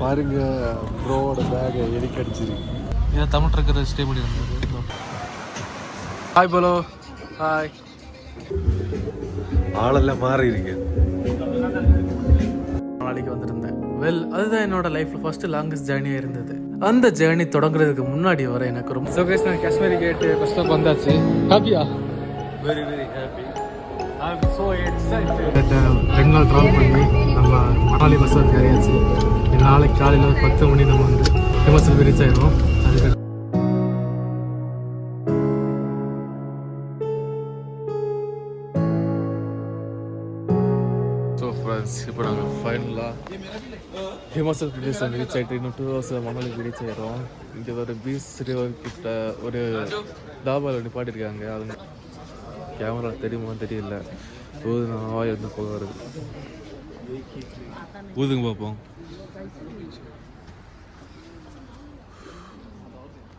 பாருங்க ப்ரோவோட பேகை எலிக்கடிச்சிருக்கு இதை தமிழ் ட்ரக்கர் ஸ்டே பண்ணி ஹாய் போலோ ஹாய் ஆளெல்லாம் மாறி இருக்கு. நாளைக்கு வந்திருந்தேன். வெல் அதுதான் என்னோட லைஃப்ல ஃபர்ஸ்ட் லாங்கஸ்ட் ஜேர்னியாக இருந்தது. அந்த ஜேர்னி தொடங்குறதுக்கு முன்னாடி வர எனக்கு ரொம்ப சோகேஷ் நான் காஷ்மீரி கேட்டு ஃபர்ஸ்ட் ஆஃப் வந்தாச்சு. ஹாப்பியா வெரி வெரி ஹாப்பி ரெண்டு நாள் ட்ராவல் பண்ணி நம்ம மணாலி பஸ் ஏறியாச்சு நாளைக்கு காலையில் பத்து மணி நம்ம வந்து ஹிமாச்சல் ரீச் ஆயிடும் அதுக்கு இப்போ நாங்கள் ஃபைனலாக ஹிமாச்சல் பிரதேஷ் ரீச் ஆகிட்டு இன்னும் டூ ஹவர்ஸ் மணாலிக்கு ரீச் ஆயிடும் இங்கே ஒரு பீச் ரிவர் கிட்ட ஒரு தாபாவில் நிப்பாட்டிருக்காங்க அது கேமரா தெரியுமா தெரியல. போது நான் வாய் போக வருது. ஊதுங்க பார்ப்போம்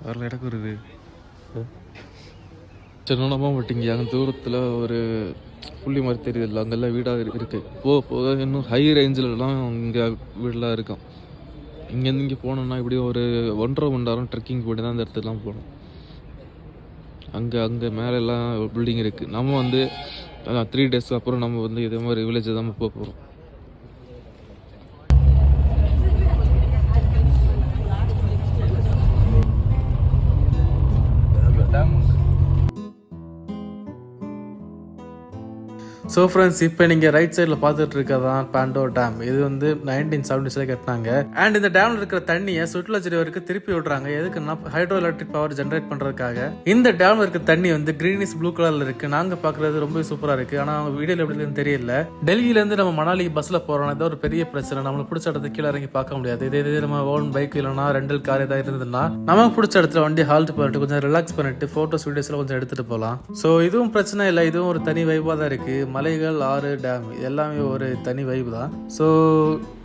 வரல இடக்கு வருது. சின்னமாக மாட்டிங்க அங்கே தூரத்தில் ஒரு புள்ளி மாதிரி தெரியுதுல்ல அங்கெல்லாம் வீடாக இருக்கு. போக போக இன்னும் ஹை ரேஞ்சிலலாம் இங்கே வீடெலாம் இருக்கும். இங்கேருந்து இங்கே போனோம்னா இப்படியும் ஒரு ஒன்றரை மணி நேரம் ட்ரெக்கிங் போட்டு தான் அந்த இடத்துலலாம் போகணும். அங்கே அங்கே மேலெல்லாம் பில்டிங் இருக்குது நம்ம வந்து த்ரீ டேஸ் அப்புறம் நம்ம வந்து இதே மாதிரி வில்லேஜ் தான் போக போகிறோம் ஸோ ஃப்ரெண்ட்ஸ் இப்போ நீங்கள் ரைட் சைடில் பார்த்துட்டு இருக்கதான் பாண்டோ டேம் இது வந்து நைன்டீன் செவன்டிஸில் கட்டினாங்க. அண்ட் இந்த டேமில் இருக்கிற தண்ணியை சுற்றுலா வரைக்கும் திருப்பி விடுறாங்க. எதுக்குன்னா ஹைட்ரோ எலக்ட்ரிக் பவர் ஜென்ரேட் பண்ணுறதுக்காக இந்த டேமில் இருக்க தண்ணி வந்து கிரீனிஷ் ப்ளூ கலரில் இருக்குது நாங்கள் பார்க்குறது ரொம்ப சூப்பராக இருக்குது ஆனால் அவங்க வீடியோவில் எப்படி தெரியல. டெல்லியிலேருந்து நம்ம மணாலி பஸ்ஸில் போகிறோம் ஏதோ ஒரு பெரிய பிரச்சனை. நம்மளுக்கு பிடிச்ச இடத்துக்கு கீழே இறங்கி பார்க்க முடியாது. இதே இது நம்ம ஓன் பைக் இல்லைனா ரெண்டல் கார் ஏதாவது இருந்ததுன்னா நமக்கு பிடிச்ச இடத்துல வண்டி ஹால்ட் பண்ணிட்டு கொஞ்சம் ரிலாக்ஸ் பண்ணிட்டு ஃபோட்டோஸ் வீடியோஸ்லாம் கொஞ்சம் எடுத்துகிட்டு போகலாம். ஸோ இதுவும் பிரச்சனை இல்லை. இதுவும் ஒரு தனி வைப்பாக தான் இருக்குது மலைகள் ஆறு டேம் எல்லாமே ஒரு தனி வைப் தான். ஸோ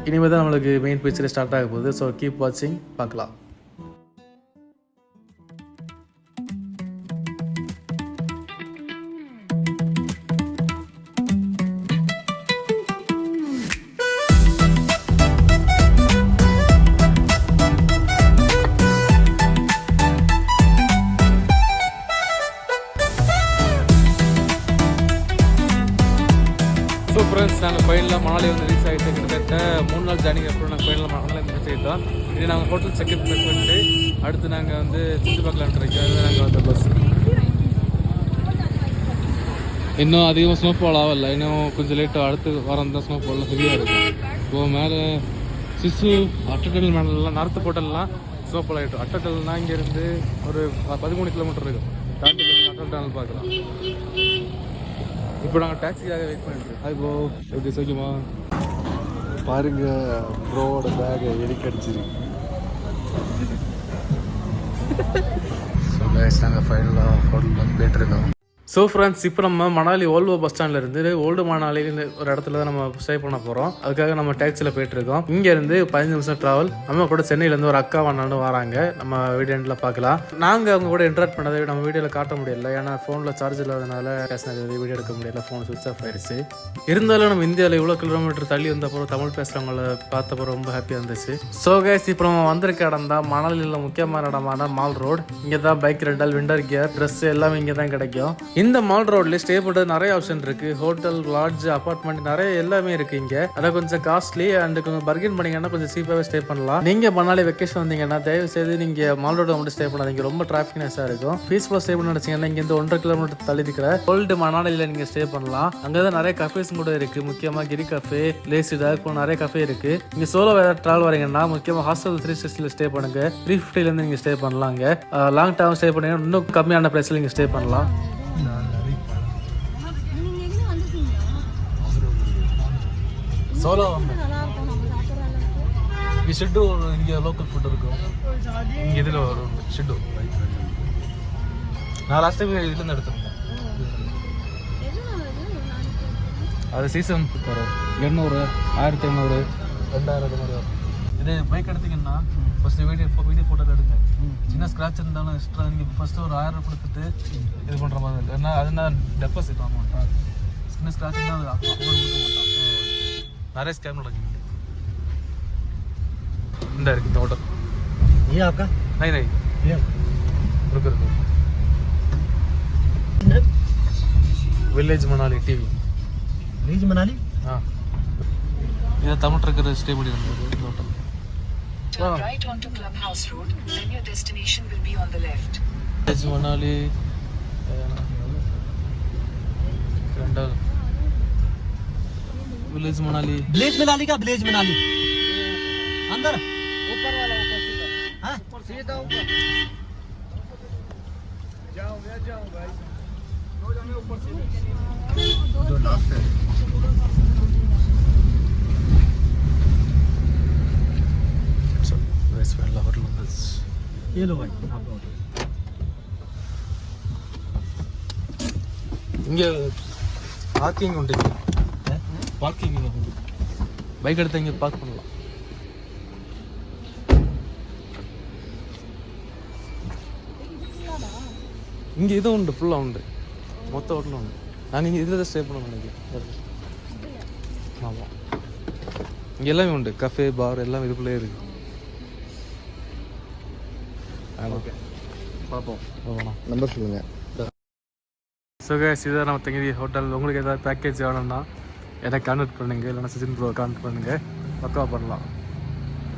இனிமேல் தான் நம்மளுக்கு மெயின் பிக்சரே ஸ்டார்ட் ஆக போகுது. ஸோ கீப் வாட்சிங் பார்க்கலாம். ஃப்ரெண்ட்ஸ் நாங்கள் ஃபைனலாக மணாலி வந்து ரீச் ஆகிட்டு கிட்டத்தட்ட மூணு நாள் ஜேர்னிக்கு அப்புறம் நாங்கள் ஃபைனலாக மணாலி ரீச் ஆகிட்டோம் இது நாங்கள் ஹோட்டல் செக்இன் பண்ணிட்டு அடுத்து நாங்கள் வந்து சுற்றி பார்க்கலான்ட்டு இருக்கோம் நாங்கள் வந்த பஸ் இன்னும் அதிகமாக ஸ்னோஃபால் ஆகல. இன்னும் கொஞ்சம் லேட்டாக அடுத்து வாரம் தான் ஸ்னோஃபால்லாம் ஹெவியாக இருக்கும். இப்போ மேலே சிசு அட்டடல் மேலாம் நார்த்து போட்டல்லாம் ஸ்னோஃபால் ஆகிட்டோம் அட்டடல்னா இங்கேருந்து ஒரு ப- பதிமூணு கிலோமீட்டர் இருக்கும். தாண்டி அட்டல் டேனல் பார்க்கலாம். இப்போ நாங்கள் டாக்ஸிக்காக வெயிட் பண்ணிட்டு இருக்கோம். ஹாய் ப்ரோ எப்படி சோக்கியமா பாருங்க ப்ரோவோட பேகை எலிக்கடிச்சிருக்கு ஸோ கைஸ் நாங்கள் ஃபைனலாக ஹோட்டல் வந்து போயிட்டு இருக்கோம். ஸோ ஃப்ரெண்ட்ஸ் இப்போ நம்ம மணாலி ஓல்வோ பஸ் ஸ்டாண்ட்ல இருந்து ஓல்டு மணாலின்னு ஒரு இடத்துல தான் நம்ம ஸ்டே பண்ண போகிறோம் அதுக்காக நம்ம டாக்ஸியில் போயிட்டு இருக்கோம். பதினஞ்சு நிமிஷம் ட்ராவல் நம்ம கூட சென்னையிலேருந்து ஒரு அக்கா வண்ணாண்டு வராங்க. நம்ம வீடியோண்டில் பார்க்கலாம். நாங்கள் அவங்க கூட இன்ட்ராக்ட் பண்ணதை நம்ம வீடியோவில் காட்ட முடியல. ஏன்னா ஃபோனில் சார்ஜ் இல்லாதனால பேசினது வீடியோ எடுக்க முடியல. ஃபோன் சுவிச் ஆஃப் ஆயிடுச்சு. இருந்தாலும் நம்ம இந்தியாவில் இவ்வளோ கிலோமீட்டர் தள்ளி வந்தப்போ தமிழ் பேசுகிறவங்கள பார்த்தப்போ ரொம்ப ஹாப்பியாக இருந்துச்சு. ஸோ கேஸ் இப்போ நம்ம வந்திருக்க இடம் தான் மணாலியில் முக்கியமான இடமான மால் ரோடு இங்கே தான் பைக் ரெண்டால் விண்டர் கியர் ட்ரெஸ் எல்லாமே இங்கே தான் கிடைக்கும். இந்த மால் ரோட்ல ஸ்டே பண்ணுறது நிறைய ஆப்ஷன் இருக்கு. ஹோட்டல் லாட்ஜ் அப்பார்ட்மெண்ட் நிறைய எல்லாமே இருக்கு இங்க. அதை கொஞ்சம் காஸ்ட்லி அண்ட் கொஞ்சம் பர்கின் பண்ணீங்கன்னா கொஞ்சம் சீப்பாகவே ஸ்டே பண்ணலாம். நீங்க மணாலி வெக்கேஷன் வந்தீங்கன்னா தயவு செய்து நீங்க மால் ரோட மட்டும் ஸ்டே பண்ணாதீங்க. ரொம்ப டிராஃபிக்னஸாக இருக்கும். பீஸ்ஃபுல்லாக ஸ்டே பண்ண நினைச்சீங்கன்னா இங்க இருந்து ஒன்றரை கிலோமீட்டர் தள்ளி இருக்கிற ஓல்டு மணாலியில் நீங்க ஸ்டே பண்ணலாம். அங்கே தான் நிறைய கஃபேஸ் கூட இருக்கு. முக்கியமா கிரி கஃபே லேசி டாக் நிறைய கஃபே இருக்கு. நீங்க சோலோ ஏதாவது ட்ராவல் வரீங்கன்னா முக்கியமா ஹாஸ்டல் த்ரீ சிக்ஸ்டியில் ஸ்டே பண்ணுங்க. த்ரீ ஃபிஃப்டிலேருந்து நீங்க ஸ்டே பண்ணலாங்க லாங் டேர்ம் ஸ்டே பண்ணீங்கன்னா இன்னும் கம்மியான ப்ரைஸில் நீங்க ஸ்டே பண்ணலாம். சோலோ இங்கே ஷெட்டு ஒரு இங்கே லோக்கல் ஃபுட் இருக்கும் இங்கே இதில் ஒரு ஷெட்டு. நான் லாஸ்ட் டைம் இதுலேருந்து எடுத்திருந்தேன். அது? சீசன் தரும் எண்ணூறு ஆயிரத்தி எண்ணூறு ரெண்டாயிரம் அது மாதிரி வரும் இது பைக் எடுத்தீங்கன்னா ஃபர்ஸ்ட் வீடியோ வீடியோ ஃபோட்டோ எடுங்க. சின்ன ஸ்க்ராட்ச் இருந்தாலும் எக்ஸ்ட்ரா நீங்கள் ஃபர்ஸ்ட் ஒரு ஆயிரம் கொடுத்துட்டு இது பண்ணுற மாதிரி ஏன்னா அது நான் டெபாசிட் அமௌண்ட் சின்ன ஸ்க்ராட்ச் இருந்தால் அது அமௌண்ட் கொடுக்க மாட்டான் நிறைய ஸ்கேம் நடக்குது இந்த இருக்கு இந்த ஹோட்டல் ये आपका नहीं नहीं ये रुको रुको வில்லேஜ் மணாலி டிவி रीज मनाली ஆ இதை தமிழ் ட்ரக்கர் ஸ்டே பண்ணியிருந்தது இந்த hotel Turn right onto Clubhouse Road, then your destination will be on the left. Village Manali ரெண்டாவது வில்லேஜ் மணாலி ब्लेज मनाली का ब्लेज मनाली अंदर ऊपर वाला ऊपर सीधा हाँ सीधा ऊपर जो लास्ट है வெள்ள ஹோட்டல் வந்துச்சு ये लो भाई आपका order। இங்கே பார்க்கிங் உண்டு பார்க்கிங் பைக் எடுத்து இங்கே பார்க் பண்ணலாம். இங்கே இதுவும் உண்டு ஃபுல்லாக உண்டு. மொத்த ஹோட்டலும் உண்டு. நாங்கள் இங்கே இதில் தான் ஸ்டே பண்ண நினைக்கிறேன் ஆமாம் இங்கே எல்லாமே உண்டு. கஃபே பார் எல்லாம் இதுக்குள்ளே இருக்கு. ஓகே பார்ப்போம். நம்பர் சொல்லுங்க. ஸோ கைஸ் இதான் நம்ம தங்கி ஹோட்டல் உங்களுக்கு ஏதாவது பேக்கேஜ் வேணும்னா எனக்கு கான்டாக்ட் பண்ணுங்க இல்லைன்னா சச்சின் ப்ரோ கான்டாக்ட் பண்ணுங்க. பக்காவாக பண்ணலாம்.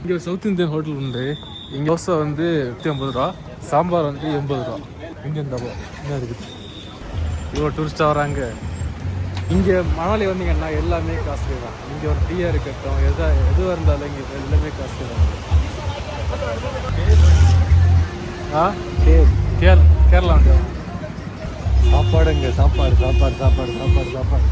இங்கே ஒரு சவுத் இந்தியன் ஹோட்டல் உண்டு. இங்கே தோசை வந்து நூற்றி ஐம்பது ரூபா சாம்பார் வந்து எண்பது ரூபா. இங்கே இருந்தாப்போ என்ன இருக்குது இவ்வளோ டூரிஸ்ட்டாக வராங்க. இங்கே மணாலி வந்தீங்கன்னா எல்லாமே காஸ்ட்லி தான். இங்கே ஒரு டீயாக இருக்கட்டும் எதா எதுவாக இருந்தாலும் இங்கே எல்லாமே காஸ்ட்லி தான். ஆ? கேர் கேரளா வந்து சாப்பாடுங்க சாப்பாடு சாப்பாடு சாப்பாடு சாப்பாடு சாப்பாடு.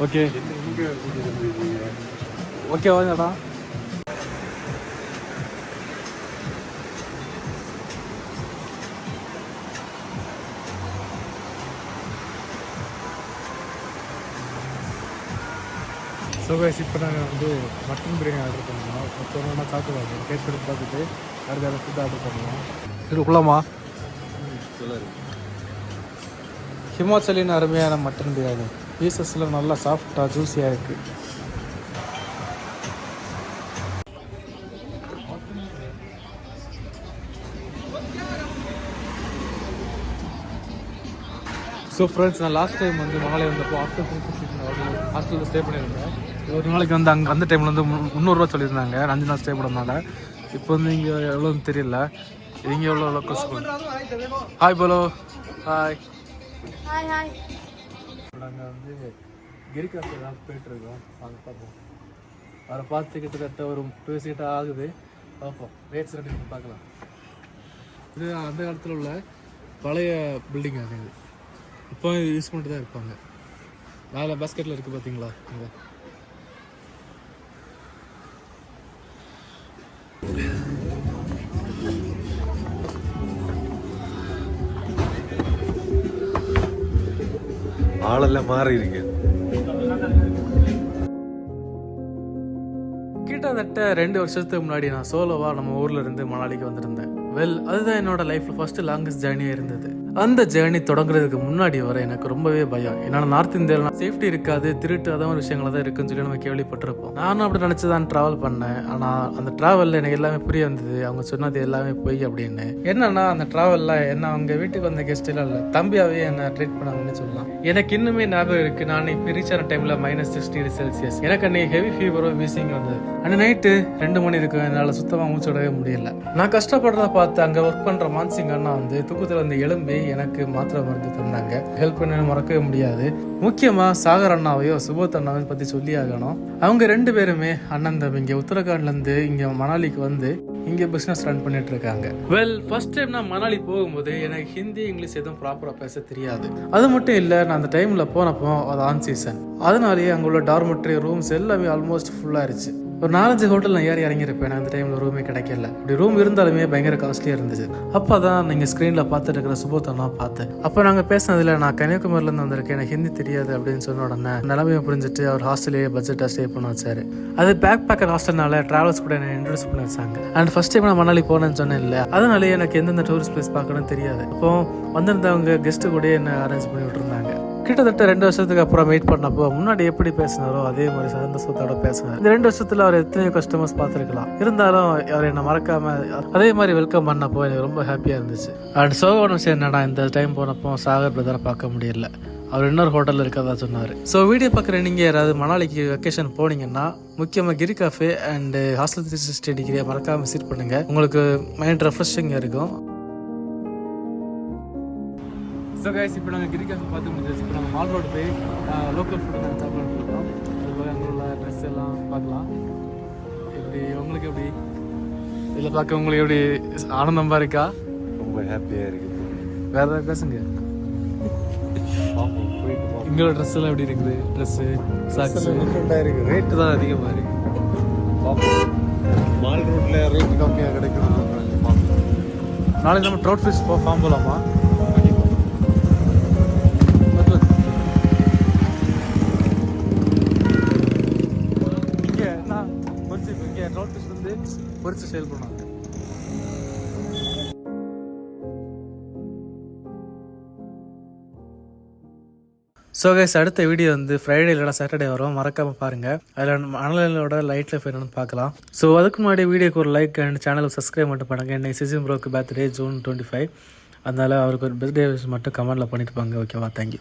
ஓகே. ஓகே வாங்கடா. ஸோ கைஸ் இப்போ நாங்கள் வந்து மட்டன் பிரியாணி ஆர்டர் பண்ணோம் சொன்னோன்னா சாப்பிடுவாங்க டேஸ்ட் பண்ணி பார்த்துட்டு அடுத்த வேறு ஃபுட் ஆர்டர் பண்ணலாம் இது உள்ளமா? ஹிமாச்சலின் அருமையான மட்டன் பிரியாணி பீசஸில் நல்லா சாஃப்டாக ஜூஸியாக இருக்குது ஸோ ஃப்ரெண்ட்ஸ் நான் லாஸ்ட் டைம் வந்து மகாலய வந்தப்போ ஆஃப்டர் ஹாஸ்டலில் ஸ்டே பண்ணியிருந்தேன். ஒரு நாளைக்கு வந்து அங்கே அந்த டைமில் வந்து முந்நூறுரூவா சொல்லியிருந்தாங்க. அஞ்சு நாள் ஸ்டே பண்ணனால இப்போ வந்து இங்கே எவ்வளோன்னு தெரியல. இங்கே எவ்வளோ லோக்கல் ஹாய் போலோ ஹாய் ஹாய் ஹாய் நாங்கள் வந்து கிரிகாஸ் தான் போயிட்டுருக்கோம். வாங்க பார்ப்போம். அவரை பார்த்து கிட்டத்தட்ட ஒரு டூ சீட் ஆகுது. பார்ப்போம். ரேட்ஸ் ரெண்டு பார்க்கலாம். இது அந்த காலத்தில் உள்ள பழைய பில்டிங் அது. இது இப்போ யூஸ் பண்ணிட்டு தான் இருப்பாங்க. மேலே பாஸ்கெட்டில் இருக்குது பார்த்தீங்களா இங்கே. ஆளெல்லாம் மாறி இருக்கு கிட்டத்தட்ட ரெண்டு வருஷத்துக்கு முன்னாடி நான் சோலோவாக நம்ம ஊரில் இருந்து மணாலிக்கு வந்திருந்தேன். வெல் அதுதான் என்னோட லைஃப்பில் ஃபஸ்ட்டு லாங்கஸ்ட் ஜேர்னியாக இருந்தது. அந்த ஜேர்னி தொடங்குறதுக்கு முன்னாடி வர எனக்கு ரொம்பவே பயம். ஏன்னா நார்த் இந்தியாவில் சேஃப்டி இருக்காது திருட்டு அதான் ஒரு விஷயங்கள தான் இருக்குன்னு சொல்லி நம்ம கேள்விப்பட்டிருப்போம். நானும் அப்படி நினச்சி தான் ட்ராவல் பண்ணேன். ஆனால் அந்த ட்ராவலில் எனக்கு எல்லாமே புரிய வந்தது. அவங்க சொன்னது எல்லாமே பொய் அப்படின்னு. என்னன்னா அந்த ட்ராவலில் என்ன அவங்க வீட்டுக்கு வந்த கெஸ்ட் எல்லாம் இல்லை தம்பியாவே என்ன ட்ரீட் பண்ணாங்கன்னு சொல்லலாம். எனக்கு இன்னுமே ஞாபகம் இருக்கு. நான் இப்போ ரீச் ஆன டைமில் மைனஸ் சிக்ஸ்டி டிகிரி செல்சியஸ் எனக்கு அன்னைக்கு ஹெவி ஃபீவரோ வீசிங் வந்தது. அன்னைக்கு நைட்டு ரெண்டு மணி இருக்கும் என்னால் சுத்தமாக மூச்சு விடவே முடியல. நான் கஷ்டப்படுறத பார்த்து அங்கே ஒர்க் பண்ணுற மான்சிங் அண்ணா வந்து தூக்கத்தில் வந்து எலும்பி எனக்கு மாத்திரை மருந்து தந்தாங்க. ஹெல்ப் பண்ண மறக்கவே முடியாது. முக்கியமாக சாகர் அண்ணாவையோ சுபோத் அண்ணாவையும் பற்றி சொல்லி ஆகணும். அவங்க ரெண்டு பேருமே அண்ணன் தம்பிங்க இங்கே இருந்து இங்கே மணாலிக்கு வந்து இங்கே பிஸ்னஸ் ரன் பண்ணிட்டு இருக்காங்க. வெல் ஃபர்ஸ்ட் டைம் நான் மணாலி போகும்போது எனக்கு ஹிந்தி இங்கிலீஷ் எதுவும் ப்ராப்பராக பேச தெரியாது. அது மட்டும் இல்லை நான் அந்த டைமில் போனப்போ அது ஆன் சீசன் அதனாலேயே அங்கே உள்ள டார்மெட்ரி ரூம்ஸ் எல்லாமே ஆல்மோஸ்ட் ஃபுல்லாகிருச்சு இருந்துச்சு. ஒரு நாலஞ்சு ஹோட்டல் நான் ஏறி இறங்கியிருப்பேன். அந்த டைமில் ரூமே கிடைக்கல. அப்படி ரூம் இருந்தாலுமே பயங்கர காஸ்ட்லியாக இருந்துச்சு அப்போ தான் நீங்கள் ஸ்க்ரீனில் பார்த்துட்டு இருக்கிற சுபோத்தனா பார்த்தேன். அப்போ நாங்கள் பேசினதில் நான் கன்னியாகுமரிலேருந்து வந்திருக்கேன். எனக்கு ஹிந்தி தெரியாது அப்படின்னு சொன்ன உடனே நிலமையை புரிஞ்சுட்டு அவர் ஹாஸ்டலே பட்ஜெட்டாக ஸ்டே பண்ண வச்சார். அது பேக் பேக்கர் ஹாஸ்டல்னால ட்ராவல்ஸ் கூட என்ன இன்ட்ரடியூஸ் பண்ணி வச்சாங்க. அண்ட் ஃபர்ஸ்ட் டைம் நான் மணாலி போனேன்னு சொன்னேன் இல்லை. அதனாலே எனக்கு எந்தெந்த டூரிஸ்ட் பிளேஸ் பார்க்கணும்னு தெரியாது. அப்போ வந்திருந்தவங்க கெஸ்ட்டு கூட என்ன அரேஞ்ச் பண்ணி விட்டுருந்தாங்க. கிட்டத்தட்ட ரெண்டு வருஷத்துக்கு அப்புறம் மீட் பண்ணப்போ முன்னாடி எப்படி பேசினாரோ அதே மாதிரி சந்தோஷத்தோட பேசினார். இந்த ரெண்டு வருஷத்துல அவர் எத்தனையோ கஸ்டமர்ஸ் பார்த்துருக்கலாம். இருந்தாலும் அவர் என்னை மறக்காம அதே மாதிரி வெல்கம் பண்ணப்போ எனக்கு ரொம்ப ஹாப்பியாக இருந்துச்சு. அண்ட் சோகோன விஷயம் என்னடா இந்த டைம் போனப்போ சாகர் பிரதரை பார்க்க முடியல. அவர் இன்னொரு ஹோட்டலில் இருக்கதா சொன்னார். ஸோ வீடியோ பார்க்குற நீங்கள் யாராவது மணாலிக்கு வெக்கேஷன் போனீங்கன்னா முக்கியமாக Giri cafe and hostel three sixty டிகிரியை மறக்காமல் விசிட் பண்ணுங்கள் உங்களுக்கு மைண்ட் ரெஃப்ரெஷிங் இருக்கும். ஸோ கைஸ் இப்போ நாங்கள் கிரி காஃபே பார்த்து முடிஞ்சாச்சு இப்போ நாங்கள் மால் ரோடு போய் லோக்கல் ஃபுட்டு நாங்கள் சாப்பிட போகிறோம் அது போய் அங்கே உள்ள ட்ரெஸ் எல்லாம் பார்க்கலாம். எப்படி உங்களுக்கு எப்படி? இதில் பார்க்க உங்களுக்கு எப்படி ஆனந்தமாக இருக்கா? ரொம்ப ஹாப்பியாக இருக்குது. வேற ஏதாவது பேசுங்க. எங்களோட ட்ரெஸ் எல்லாம் எப்படி இருக்குது? ட்ரெஸ்ஸு சாக்ஸ் டிஃப்ரெண்ட்டாக இருக்குது. ரேட்டு தான் அதிகமாக இருக்கு. பார்ப்போம் மால் ரோட்டில் ரேட்டு கம்மியாக கிடைக்கும் பார்ப்போம் நாளைக்கு நம்ம ட்ரவுட் ஃபிஷ் போ ஃபார்ம் போகலாமா பொறித்து பொரிச்சு சேல் பண்ணுவாங்க. ஸோ கைஸ் அடுத்த வீடியோ வந்து ஃப்ரைடே இல்லைனா சாட்டர்டே வரும். மறக்காமல் பாருங்கள் அதில் மணலோட லைட் லைஃப் என்னென்னு பார்க்கலாம். ஸோ அதுக்கு முன்னாடி வீடியோக்கு ஒரு லைக் அண்ட் சேனலுக்கு சப்ஸ்கிரைப் மட்டும் பண்ணுங்கள் இன்னைக்கு சிசிம் ப்ரோக்கு பர்த்டே ஜூன் டுவெண்ட்டி ஃபைவ் அதனால் அவருக்கு ஒரு பர்த்டே மட்டும் கமெண்டில் பண்ணிட்டு போங்க. ஓகேவா தேங்க்யூ